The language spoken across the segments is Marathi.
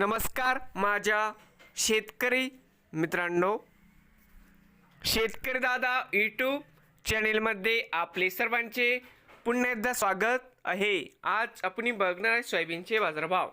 नमस्कार माझ्या शेतकरी मित्रांनो. शेतकरी दादा यूट्यूब चॅनेलमध्ये आपले सर्वांचे पुन्हा एकदा स्वागत आहे. आज आपण बघणार आहे सोयाबीनचे बाजारभाव.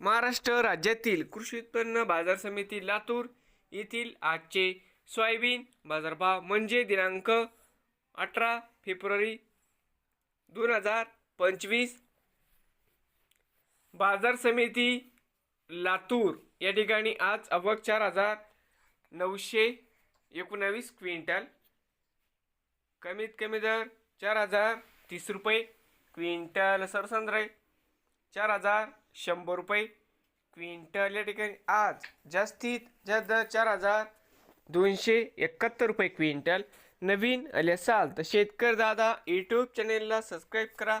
महाराष्ट्र राज्यातील कृषी उत्पन्न बाजार समिती लातूर येथील आजचे सोयाबीन बाजारभाव म्हणजे दिनांक अठरा फेब्रुवारी दोन हजार पंचवीस बाजार समिती लातूर. या ठिकाणी आज अवघ चार हजार नऊशे एकोणावीस क्विंटल. कमीत कमी दर चार हजार तीस रुपये क्विंटल. सरसंद्रे चार हजार शंभर रुपये क्विंटल. या ठिकाणी आज जास्तीत जास्त दर चार हजार दोनशे एकाहत्तर रुपये क्विंटल. नवीन आले असाल तर शेतकरी दादा यूट्यूब चॅनेलला सबस्क्राईब करा.